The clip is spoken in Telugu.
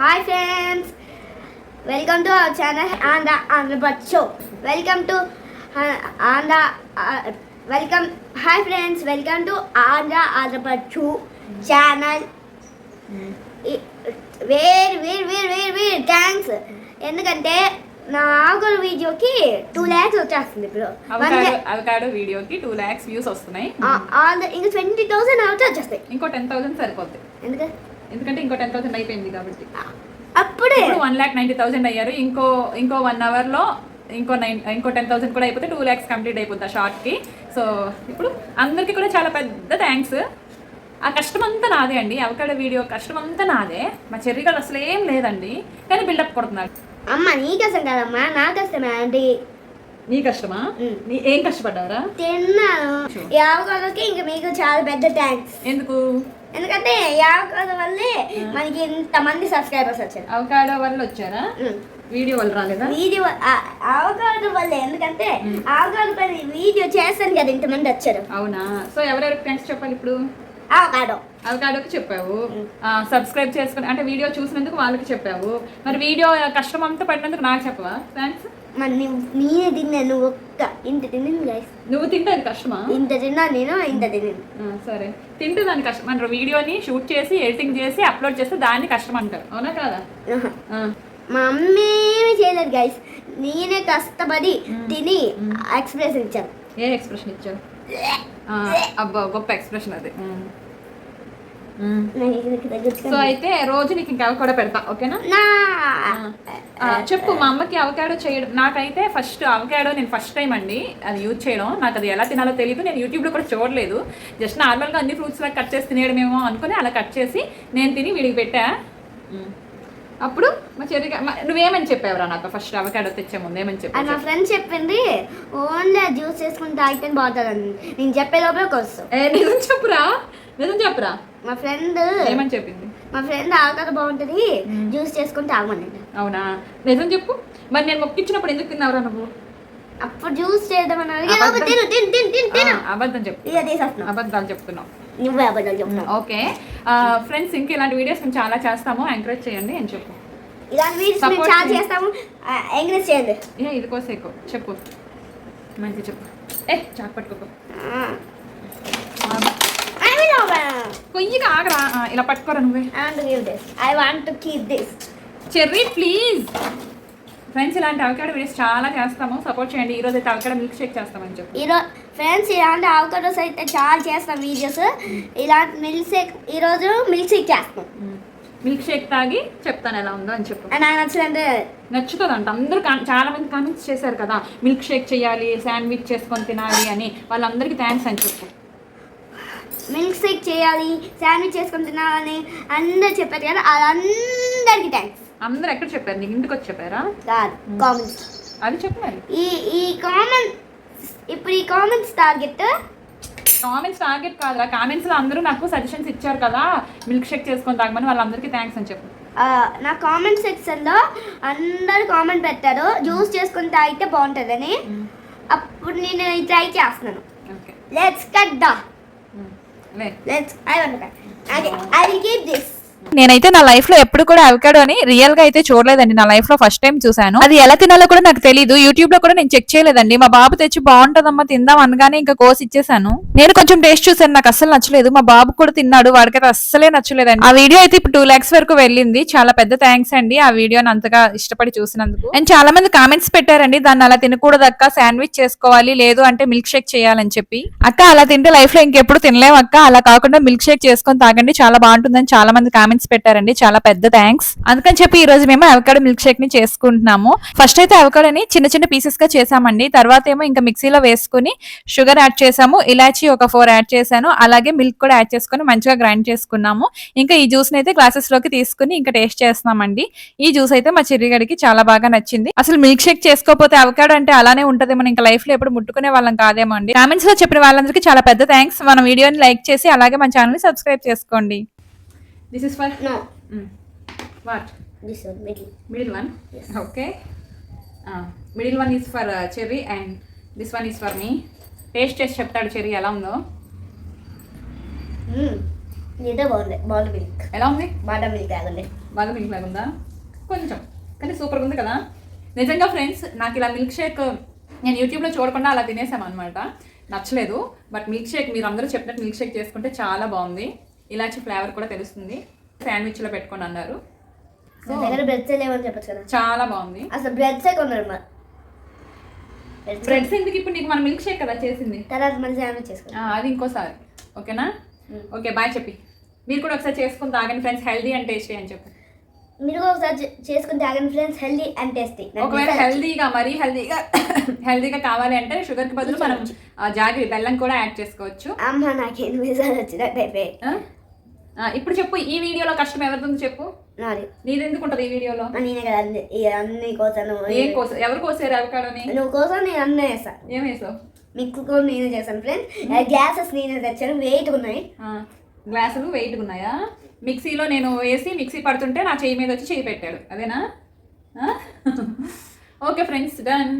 Hi friends welcome to our channel Andhra ఆంధ్రపట్ show welcome to Andhra welcome hi friends welcome to Andhra ఆంధ్రపట్ show channel where where where where where thanks ఎందుకంటే నా ఆగుల వీడియోకి టూ ల్యాక్స్ వచ్చేస్తుంది ఇప్పుడు. అవకాడో వీడియోకి టూ ల్యాక్స్ వ్యూస్ వస్తున్నాయి. ఇంకా ట్వంటీ థౌసండ్ అవుతే వచ్చేస్తాయి. ఇంకో టెన్ థౌసండ్ సరిపోద్ది. ఎందుకంటే ఎందుకంటే ఇంకో టెన్ థౌసండ్ అయిపోయింది కాబట్టి. అప్పుడే. వన్ ల్యాక్ నైన్టీ థౌసండ్ అయ్యారు. ఇంకో ఇంకో వన్ అవర్లో ఇంకో నైన్ ఇంకో టెన్ థౌసండ్ కూడా అయిపోతే టూ ల్యాక్స్ కంప్లీట్ అయిపోద్ది ఆ షార్ట్కి సో ఇప్పుడు అందరికీ కూడా చాలా పెద్ద థ్యాంక్స్ ఆ కష్టం అంతా నాదే అండి. అవకాడో వీడియో కష్టం అంతా నాదే. మా చెర్రీ అసలు ఏం లేదండి. కానీ బిల్డప్ కొడుతున్నాడు అమ్మ నీ కష్టం కదమ్మా. నా కష్టమే ఆంటీ. నీ కష్టమా. నీ ఏం కష్టపడ్డారా తిన్నాను. ఈ అవకాశంకి ఇంకా మీకు చాలా పెద్ద థ్యాంక్స్ ఎందుకు? ఎందుకంటే అవకాశం వల్లే మనకి ఇంతమంది సబ్స్క్రైబర్స్ వచ్చారు. అవకాడో వల్ల వచ్చారా. వీడియో వల్ల రాలేదా? వీడియో అవకాశం వల్లే. ఎందుకంటే అవకాశం పైన వీడియో చేస్తాను కదా ఇంతమంది వచ్చారు. అవునా? సో ఎవరెవరికి థ్యాంక్స్ చెప్పాలి ఇప్పుడు? అవకాడో. అవకాడోకి చెప్పావు. సబ్స్క్రైబ్ చేసుకుని అంటే వీడియో చూసినందుకు వాళ్ళకి చెప్పావు. మరి వీడియో కష్టం అంతా పడినందుకు నాకు చెప్పవా థ్యాంక్స్ మరి నేనే తిన్నాను నువ్వు ఒక్క ఇంత తిన్నాను గైస్ నువ్వు తింటే కష్టమా? ఇంత తిన్నా నేను ఇంత తిన్నాను సరే. తింటే దాని కష్టం. మన వీడియోని షూట్ చేసి ఎడిటింగ్ చేసి అప్లోడ్ చేస్తే దాన్ని కష్టం అంటారు అవునా కాదా? మా అమ్మ చేయలేదు గైస్ నేనే కష్టపడి తిని ఎక్స్ప్రెస్ ఇచ్చాను. ఏ ఎక్స్ప్రెషన్ ఇచ్చావు? అబ్బా గొప్ప ఎక్స్ప్రెషన్ అది. సో అయితే రోజు నీకు ఇంకా కూడా పెడతా ఓకేనా? నా. చెప్పు మా అమ్మకి అవకాడో చేయడం నాకైతే ఫస్ట్ అవకాడో నేను ఫస్ట్ టైం అండి అది యూజ్ చేయడం. నాకు అది ఎలా తినాలో తెలియదు నేను యూట్యూబ్లో కూడా చూడలేదు. జస్ట్ నార్మల్గా అన్ని ఫ్రూట్స్ లా కట్ చేసి తినేయడమేమో అనుకుని అలా కట్ చేసి నేను తిని వీడికి పెట్టా. అప్పుడు మా చెర్రి నువ్వేమని చెప్పావురా నాకు ఫస్ట్ అవకాడో తెచ్చే ముందు ఏమని చెప్పావు మా ఫ్రెండ్ చెప్పింది ఓన్లీ జ్యూస్ చేసుకుని తాగితే బాగుంటుంది నేను చెప్పే లోపల వస్తాం ఏ నిజం చెప్పురా నిజం చెప్పురా. మా ఫ్రెండ్ ఏమని చెప్పింది? మా ఫ్రెండ్ ఆకాత బాగుంటుంది జ్యూస్ చేసుకుని తాగమని. అవునా? నిజం చెప్పు. మరి నేను మొక్కించినప్పుడు ఎందుకు తిన్నావురా నువ్వు? అప్పుడు జ్యూస్ చేద్దామని అడిగి, అబద్ధం. "అబ్బా, తిను తిను తిను తిను. తిను అబద్ధం చెప్పు. ఇక తీసేస్తున్నావు అబద్ధాలు చెప్తున్నావు. నువ్వే అబద్ధాలు చెప్తున్నావు. ఓకే. ఫ్రెండ్స్ ఇంక ఇలాంటి వీడియోస్ మేము చాలా చేస్తాము. ఎంకరేజ్ చేయండి అని చెప్పు. ఇలాంటి వీడియోస్ మేము చాలా. చేస్తాము. ఎంకరేజ్ చేయండి. ఏ ఇది కోసే ఎక్కువ చెప్పు. మంచి చెప్పు. ఏ చాకు over. కొయ్యిగా ఆగరా. ఆ, ఇలా పట్టుకోరా నువ్వే. I want to keep this. Cherry please friends ఇలాంటి అవకాడో వీడియోస్ చాలా చేస్తాము. సపోర్ట్ చేయండి. ఈ రోజు అయితే అవకాడో మిల్క్ షేక్ చేస్తామని చెప్పు. ఈరోజు ఫ్రెండ్స్ ఇలాంటి అవకాడోస్ అయితే చాలా చేస్తాం వీడియోస్ ఇలాంటి మిల్క్ షేక్ ఈరోజు మిల్క్ షేక్ చేస్తాం. మిల్క్ షేక్ తాగి చెప్తాను ఎలా ఉందో అని చెప్పు. అండ్ నాకు నచ్చినంటే నచ్చుతుంది అంట అందరూ చాలా మంది కామెంట్స్ చేశారు కదా. మిల్క్ షేక్ చేయాలి శాండ్విచ్ చేసుకొని తినాలి అని. వాళ్ళందరికీ థ్యాంక్స్ అని చెప్పు. మిల్క్ షేక్ చేయాలి శాండ్విచ్ చేసుకొని తినాలని అందరు చెప్పారు కదా వాళ్ళందరికీ థ్యాంక్స్ అందరూ ఎక్కడ చెప్పారు? నీకు ఇంటికి వచ్చి చెప్పారా? కాదు కామెంట్స్ అది చెప్పు మరి ఈ ఈ కామెంట్ ఇప్పుడు ఈ కామెంట్స్ టార్గెట్ కామెంట్స్ టార్గెట్ కాదురా. కామెంట్స్లో అందరూ నాకు సజెషన్స్ ఇచ్చారు కదా మిల్క్ షేక్ చేసుకొని తాగమని వాళ్ళందరికీ థ్యాంక్స్ అని చెప్పు. నా కామెంట్ సెక్షన్లో అందరు కామెంట్ పెట్టారు జ్యూస్ చేసుకొని తాగితే బాగుంటుందని. అప్పుడు నేను ట్రై చేస్తున్నాను. Okay. Let's cut the Let's. I want to cry. Okay, I will give this. నేనైతే నా లైఫ్లో ఎప్పుడు కూడా అవకాడో అని రియల్గా అయితే చూడలేదండి. నా లైఫ్లో ఫస్ట్ టైం చూసాను అది ఎలా తినాలో కూడా నాకు తెలియదు యూట్యూబ్లో కూడా నేను చెక్ చేయలేదండి. మా బాబు తెచ్చి బాగుంటదమ్మా తిందాం అనగానే ఇంకా కోసి ఇచ్చేసాను నేను కొంచెం టేస్ట్ చూసాను నాకు అసలు నచ్చలేదు. మా బాబు కూడా తిన్నాడు. వాడికైతే అస్సలే నచ్చలేదండి. ఆ వీడియో అయితే ఇప్పుడు టూ లాక్స్ వరకు వెళ్ళింది. చాలా పెద్ద థ్యాంక్స్ అండి. ఆ వీడియోని అంతగా ఇష్టపడి చూసినందుకు. అండ్ చాలా మంది కామెంట్స్ పెట్టారండి. దాన్ని అలా తినకూడదక్క శాండ్విచ్ చేసుకోవాలి. లేదు అంటే మిల్క్ షేక్ చేయాలని చెప్పి. అక్క అలా తింటే లైఫ్లో ఇంకెప్పుడు తినలేము అక్క. అలా కాకుండా మిల్క్ షేక్ చేసుకొని తాగండి. చాలా బాగుంటుందని చాలా మంది కామెంట్స్ పెట్టారండి. చాలా పెద్ద థ్యాంక్స్ అందుకని చెప్పి ఈ రోజు మేము అవకాడో మిల్క్ షేక్ని చేసుకుంటున్నాము. ఫస్ట్ అయితే అవకాడోని చిన్న చిన్న పీసెస్గా చేసామండి. తర్వాత ఏమో ఇంకా మిక్సీలో వేసుకుని షుగర్ యాడ్ చేసాము. ఇలాచి ఒక ఫోర్ యాడ్ చేశాను. అలాగే మిల్క్ కూడా యాడ్ చేసుకుని మంచిగా గ్రైండ్ చేసుకున్నాము. ఇంకా ఈ జ్యూస్ అయితే గ్లాసెస్లోకి తీసుకుని ఇంకా టేస్ట్ చేస్తున్నామండి. ఈ జ్యూస్ అయితే మా చిరిగడికి చాలా బాగా నచ్చింది. అసలు మిల్క్ షేక్ చేసుకోకపోతే అవకాడో అంటే అలానే ఉంటది మనం ఇంకా లైఫ్లో ఎప్పుడు ముట్టుకునే వాళ్ళం కాదేమో అండి. కామెంట్స్లో చెప్పిన వాళ్ళందరికీ చాలా పెద్ద థ్యాంక్స్ మన వీడియోని లైక్ చేసి అలాగే మన ఛానల్ని సబ్స్క్రైబ్ చేసుకోండి. This is for this one middle middle one okay middle one is for Cherry and this one is for me taste చేసి చెప్తాడు చెర్రీ ఎలా ఉందో? ఇదే బాగుంది బాల్ మిల్క్. ఎలా ఉంది? బాదం మిల్క్ తాగండి బాగా మిల్క్ లాగా ఉందా కొంచెం. కానీ సూపర్గా ఉంది కదా. నిజంగా ఫ్రెండ్స్ నాకు ఇలా మిల్క్ షేక్ నేను యూట్యూబ్లో చూడకుండా అలా తినేసాం అనమాట నచ్చలేదు. బట్ మిల్క్ షేక్ మీరు అందరూ చెప్పినట్టు మిల్క్ షేక్ చేసుకుంటే చాలా బాగుంది. ఇలాచి ఫ్లేవర్ కూడా తెలుస్తుంది. శాండ్విచ్లో పెట్టుకొని అన్నారు. నా దగ్గర బ్రెడ్స్ లేవని చెప్పచ్చు కదా. చాలా బాగుంది. అసలు బ్రెడ్సే కొన్నారు ఎందుకు ఇప్పుడు నీకు మన మిల్క్ షేక్ కదా చేసింది? తర్వాత శాండ్విచ్ అది ఇంకోసారి. ఓకేనా? ఓకే బాయ్ చెప్పి. మీరు కూడా ఒకసారి చేసుకుని తాగండి ఫ్రెండ్స్ హెల్దీ అండ్ టేస్టీ అని చెప్పి. మీరు కూడా ఒకసారి చేసుకుని తాగండి ఫ్రెండ్స్ హెల్దీ అండ్ టేస్టీ ఒకవేళ హెల్దీగా మరీ హెల్దీగా హెల్దీగా కావాలి అంటే షుగర్కి బదులు మనం ఆ, జాగరి బెల్లం కూడా యాడ్ చేసుకోవచ్చు. అమ్మ నాకు ఎనిమిది సార్లు ఇప్పుడు చెప్పు ఈ వీడియోలో కష్టం ఎవరిది చెప్పు? నాది. నీది ఎందుకు ఉంటుంది ఈ వీడియోలో? నేనే కదా అన్ని ఈ అన్ని కోసాను. ఏం కోస ఎవరు కోసారు అవకాడోని? నువ్వు కోసం నేను అన్నీ వేస్తాను ఏం వేసావు? మిక్స్ కూడా నేనే చేస్తాను ఫ్రెండ్స్ గ్యాసెస్ నేనే తెచ్చాను వెయిట్ ఉన్నాయి గ్లాసులు వెయిట్ ఉన్నాయా మిక్సీలో నేను వేసి మిక్సీ పడుతుంటే నా చెయ్యి మీద వచ్చి చెయ్యి పెట్టాడు. అదేనా? Okay friends done